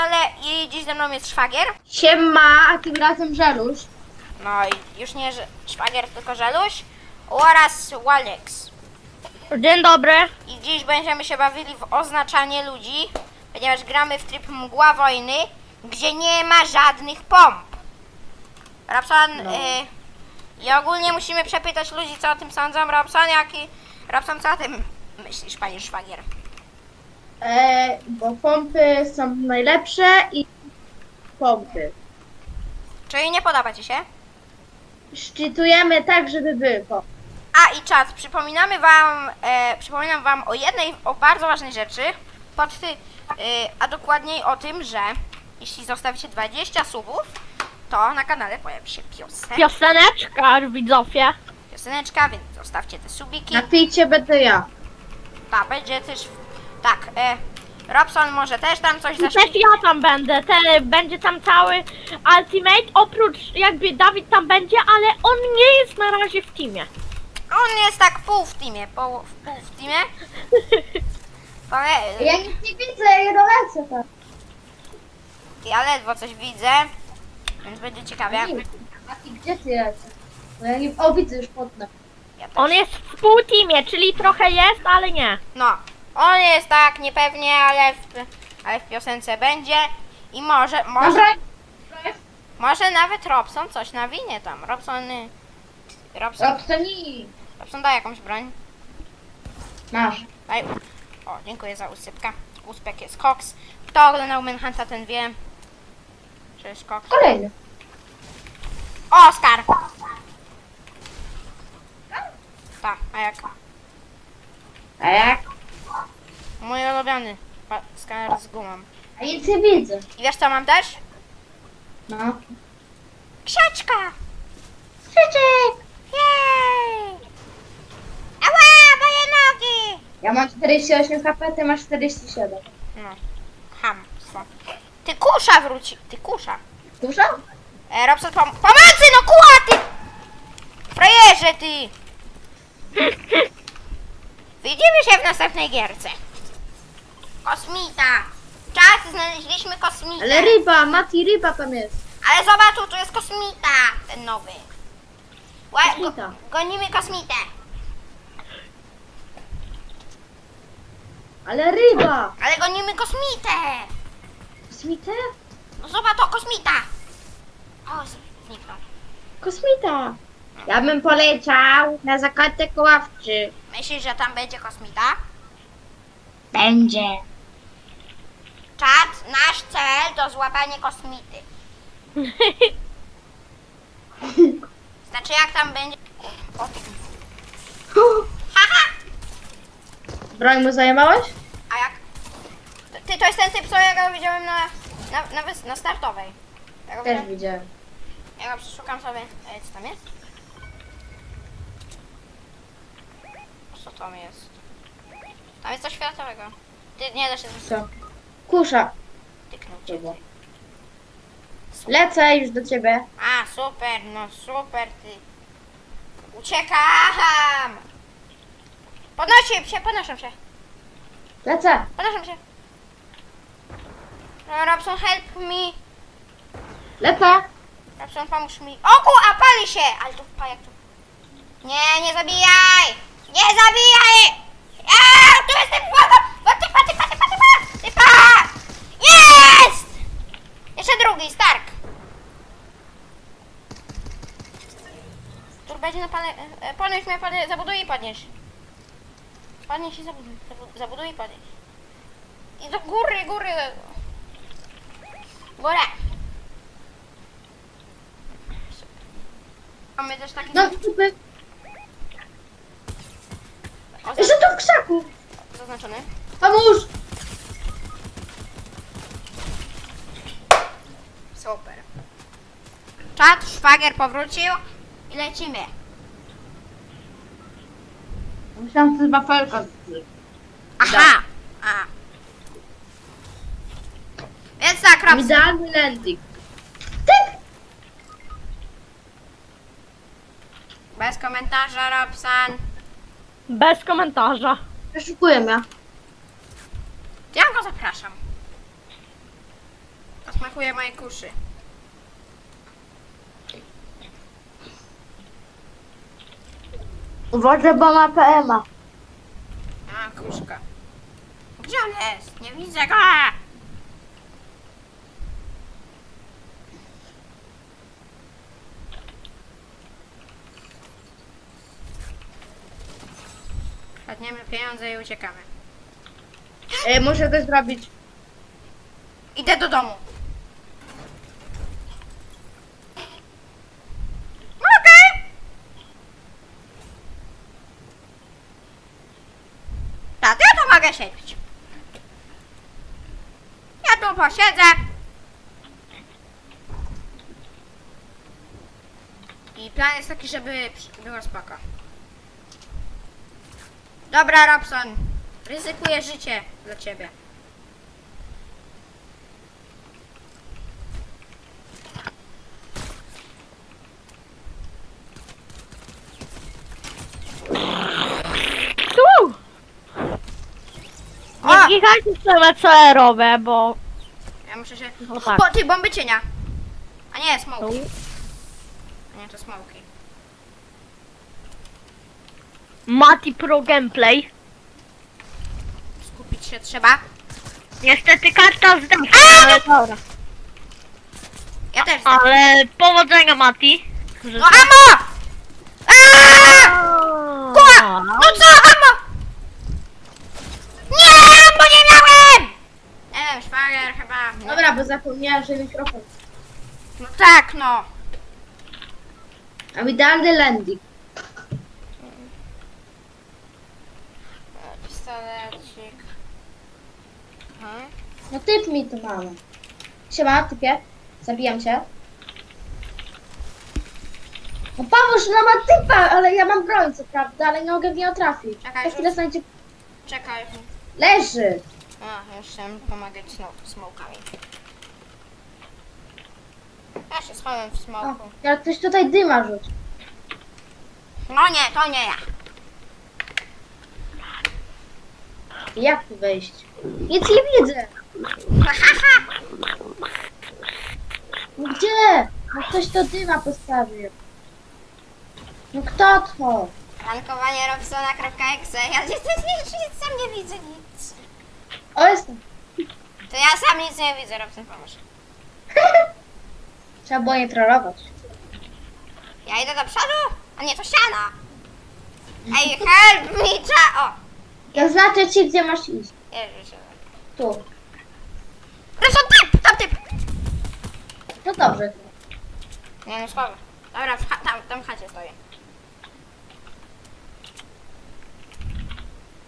kanale i dziś ze mną jest szwagier. Siema, a tym razem żeluś. No i już nie szwagier, tylko żeluś. Oraz Walex. Dzień dobry. I dziś będziemy się bawili w oznaczanie ludzi, ponieważ gramy w tryb mgła wojny, gdzie nie ma żadnych pomp. Robson, No. y, i ogólnie musimy przepytać ludzi, co o tym sądzą. Robson, jaki... Robson, co o tym myślisz, panie szwagier? E, bo pompy są najlepsze i pompy. Czyli nie podoba ci się? Szczytujemy tak, żeby były pompy. A i czat, przypominamy wam, e, przypominam wam o jednej, o bardzo ważnej rzeczy, pod ty, e, a dokładniej o tym, że jeśli zostawicie 20 subów, to na kanale pojawi się piosen, Pioseneczka, widzowie. pioseneczka, więc zostawcie te subiki. Na picie będę ja. Ta, będzie też, tak, e, Robson może też tam coś I też ja tam będę. Te, będzie tam cały Ultimate. Oprócz jakby Dawid tam będzie, ale on nie jest na razie w teamie. On jest tak pół w teamie, pół, pół w teamie. Powie, Ja nic nie widzę, ja do lecę tam. ja ledwo coś widzę, więc będzie ciekawie. A ty gdzie ty lecę? No ja nie... O, widzę już potnę. Ja też. On jest w pół teamie, czyli trochę jest, ale nie. No, on jest tak niepewnie, ale w, ale w piosence będzie i może, może, Dobra. może nawet Robson coś nawinie tam. Robson, y, Robson. Robson daj jakąś broń. Masz. Daj. O, dziękuję za usypkę. Uspek jest Cox. Kto oglądał Manhunta, ten wie, że jest Cox. Kolejny. Oskar! Tak, a jak? A jak? Mój ulubiony. Oskar z gumą. A nic nie widzę. I wiesz co mam też? No. Ksiaczka! Krzyczyk! Jej! Ała, moje nogi! Ja mam 48 HP, ty masz 47. No, hamstwo. Ty kusza wróci, ty kusza. Dużo? E, Robson, pom pomocy, no kuła, ty! Frajerze, ty! Widzimy się w następnej gierce. Kosmita. Czas, znaleźliśmy kosmitę. Ale ryba, Mati, ryba tam jest. Ale zobacz, tu, jest kosmita, ten nowy. Go, Kosmita. gonimy kosmitę. Ale ryba! Ale gonimy kosmitę. Kosmita? No zobacz to, kosmita. O, zniknął. Kosmita! Ja bym poleciał na zakładek ławczy. Myślisz, że tam będzie kosmita? Będzie. Czad, nasz cel to złapanie kosmity. Znaczy jak tam będzie... O. Haha! Broń mu zajmowałeś? A jak? Ty, to jest ten typ, co ja go widziałem na, na, na, wys- na startowej. Ja go, Też widziałem- widziałem. ja go przeszukam sobie. E, co tam jest? Co tam jest? Tam jest coś światowego. Ty nie da się Co? Kusza. tyknął cię. Lecę już do ciebie. A, super, no super ty. Uciekam! Podnoszę się, podnoszę się, Lecę. podnoszę się. No, Robson, help me. Lecę. Robson, pomóż mi. O ku, a pali się! Ale tu pajak tu. Nie, nie zabijaj! Nie zabijaj! A, tu jest! O, typa, typa, typa, typa! Typa! Jeszcze drugi, Stark. Tu będzie na pane... e, Podnieś mnie, podnieś, zabuduj i podnieś. Podnieś i zabuduj. zabu- Zabuduj i podnieś. I do góry, góry. Górę. Mamy też taki No, ozna- Jeszcze tu w krzaku. zaznaczony. Pomóż. Super. Czad, szwagier powrócił i lecimy. Myślałam, że to chyba felka. Aha! A. Więc tak, Robson. Idealny landing. Bez komentarza, Robson. Bez komentarza. Przeszukuję ja. Ja go zapraszam. smakuje mojej kuszy. Uważaj, bo ma PMA. A, kuszka. Gdzie on jest? Nie widzę go! Kradniemy pieniądze i uciekamy. E, muszę to zrobić. Idę do domu. Okej. Tak, ja tu mogę siedzieć. Ja tu posiedzę. I plan jest taki, żeby było spoko. Dobra, Robson. Ryzykuję życie dla ciebie. Tu! O! Nie klikajcie same CR-owe, bo... Ja muszę się... No tak. Po, ty, bomby cienia. A nie, smoki. A nie, to smoki. Mati Pro Gameplay. Skupić się trzeba. Niestety karta zdechła, ale dobra. Ja też. znam. Ale powodzenia Mati. No amo! Aaaa! Kuła! No co, amo? Nie, bo nie miałem! Nie wiem, szwagier chyba. nie. Dobra, bo zapomniałem, że mikrofon. No tak, no. Mam idealny landing. Pistolecik. Mhm. No typ mi to mamy. Siema, typie. Zabijam cię. No pomóż, no ma typa, ale ja mam broń, co prawda, ale nie mogę w nią trafić. Czekaj, Za chwilę znajdzie... Czekaj. Leży! A, już chciałem pomagać smoke, smokami. Ja się schowałem w O, smoku. ja ktoś tutaj dyma rzuć. No nie, to nie ja. Jak tu wejść? Nic nie widzę. No gdzie? No ktoś to dyma postawił. No kto to? Rankowanie Robsona.exe. Ja nic, nic, nic, sam nie widzę nic. O, jestem. To ja sam nic nie widzę, Robson pomóż. Trzeba było nie trollować. Ja idę do przodu? A nie, to ściana. Ej, help me, cza... O! Ja znaczę ci, gdzie masz iść. Tu. Robson, typ! Tam typ! No dobrze. Nie, no schowę. Dobra, w cha- tam, tam w chacie stoję.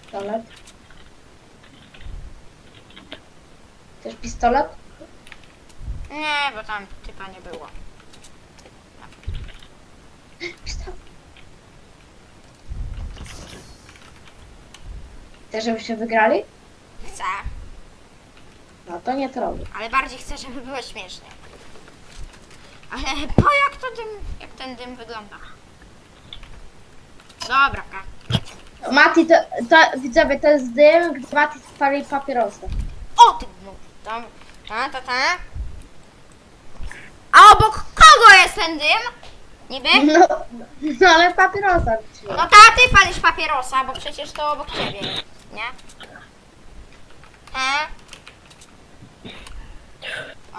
Pistolet. Chcesz pistolet? Nie, bo tam typa nie było. Chcesz, żebyście wygrali? Chcę, No to nie trolluj. ale bardziej chcę, żeby było śmiesznie. Ale po jak to dym, jak ten dym wygląda? Dobra, ka. Mati, to, to widzowie, to jest dym, gdy Mati spali papierosa. O ty no, tam, ta, ta, ta. A obok kogo jest ten dym? Niby? No, no ale papierosa. No ta ty palisz papierosa, bo przecież to obok ciebie jest, nie? E?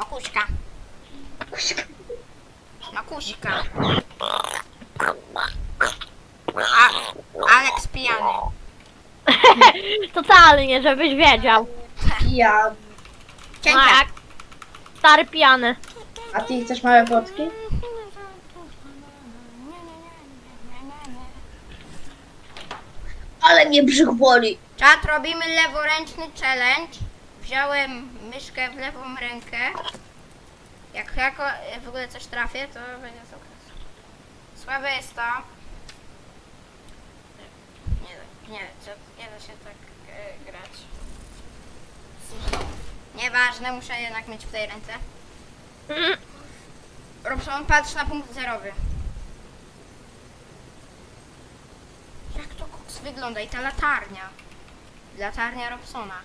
O kuśka, no kuśka. A, Aleks pijany. Totalnie, żebyś wiedział. Ja. Cięcia. Tak. Stary pijany. A ty chcesz małe potki? Ale mnie brzuch boli. Czat, robimy leworęczny challenge. Wziąłem myszkę w lewą rękę. Jak jako w ogóle coś trafię, to będzie sukces. Słabe jest to. Nie, nie, nie da się tak e, grać. Nieważne, muszę jednak mieć w tej ręce. Mm, Robson, patrz na punkt zerowy. Jak to koks wygląda? I ta latarnia. Latarnia Robsona.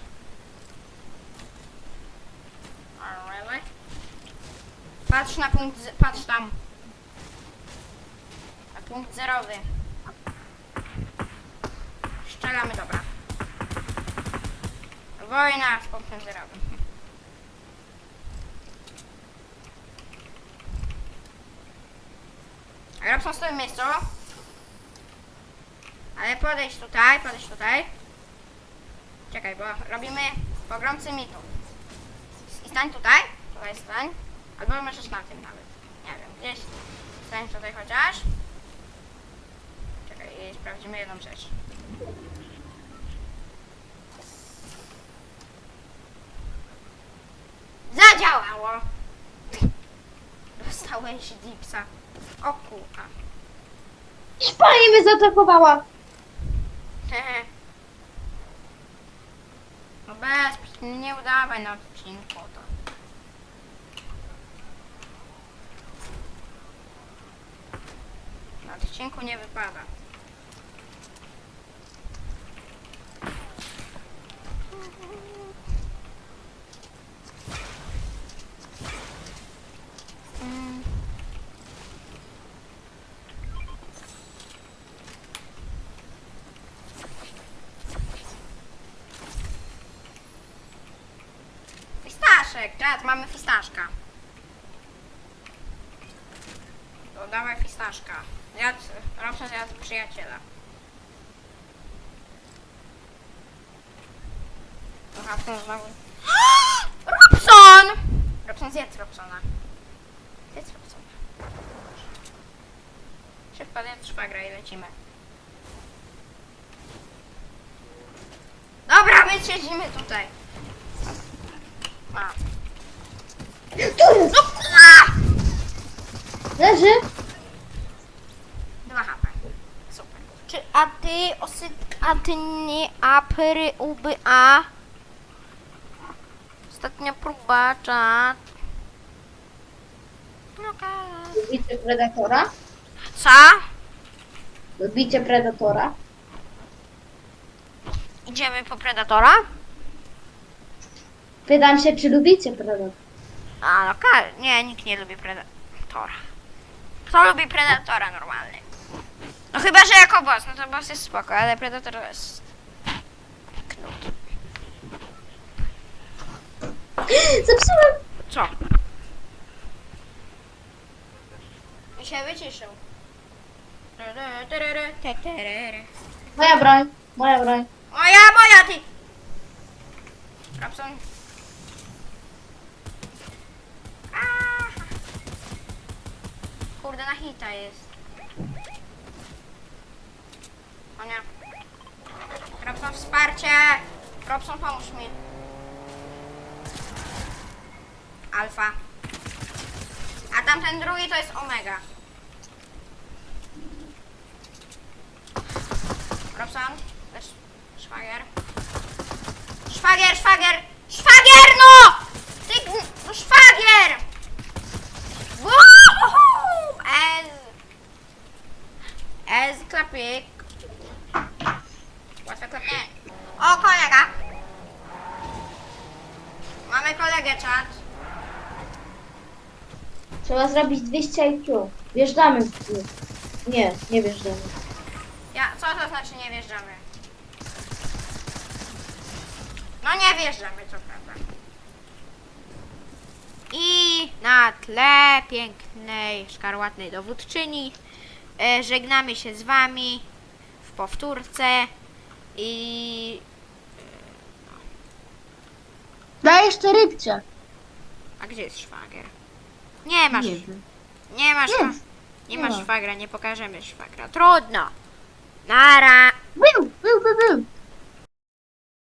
Really? Patrz na punkt, patrz tam. Na punkt zerowy. Strzelamy, dobra. Wojna z punktem zerowym. A Robson stoi w miejscu. Ale podejść tutaj, podejść tutaj. Czekaj, bo robimy pogromcy mitu. I stań tutaj, tutaj stań. Albo możesz na tym nawet. Nie wiem, gdzieś stań tutaj chociaż. Czekaj, i sprawdzimy jedną rzecz. Zadziałało! Dostałeś dipsa. O kurwa. Hiszpania mnie zaatakowała. Hehe. No bez, nie udawaj na odcinku to. Na odcinku nie wypada. Mm. Fistaszek, teraz mamy fistaszka. To dawaj fistaszka. Jadł, Robson zjadł przyjaciela. To Robson znowu... Robson! Robson zjedz Robsona. Zjedz Robsona. Szybko zjedz szwagra i lecimy. Dobra, my siedzimy tutaj. A. Tu jest. No kurwa! Leży. Dwa HP. Super. Czy a ty osy... a ty nie apry uby a? Ostatnia próba, czat. No okej. Lubicie Predatora? Co? Lubicie Predatora? Idziemy po Predatora? Pytam się, czy lubicie Predatora? A, no ka- nie, nikt nie lubi Predatora. Kto lubi Predatora normalny? No chyba, że jako boss, no to boss jest spoko, ale Predator jest... Knut. Zepsułem. Co? I się wyciszył. Moja broń. Moja broń. Moja, moja, ty! Robson. Aha. Kurde, na hita jest. O nie. Robson, wsparcie! Robson, pomóż mi. Alfa. A tamten drugi to jest Omega. Robson, lecz szwagier. Szwagier, szwagier! Szwagier, no! Ty, no szwagier! Woohoo! Ez. Ez, klapik. Łatwe klapie. O, kolega. Mamy kolegę, czat. Trzeba zrobić 200 IQ. Wjeżdżamy w nich. Nie, nie wjeżdżamy. Ja, co to znaczy nie wjeżdżamy? No nie wjeżdżamy, co prawda. I na tle pięknej, szkarłatnej dowódczyni e, żegnamy się z wami w powtórce i... Daj jeszcze rybcie. A gdzie jest szwagier? Nie masz, Nie nie, masz, Jest. Nie masz ma. szwagra, nie pokażemy szwagra. Trudno. Nara. Był, był, był, był.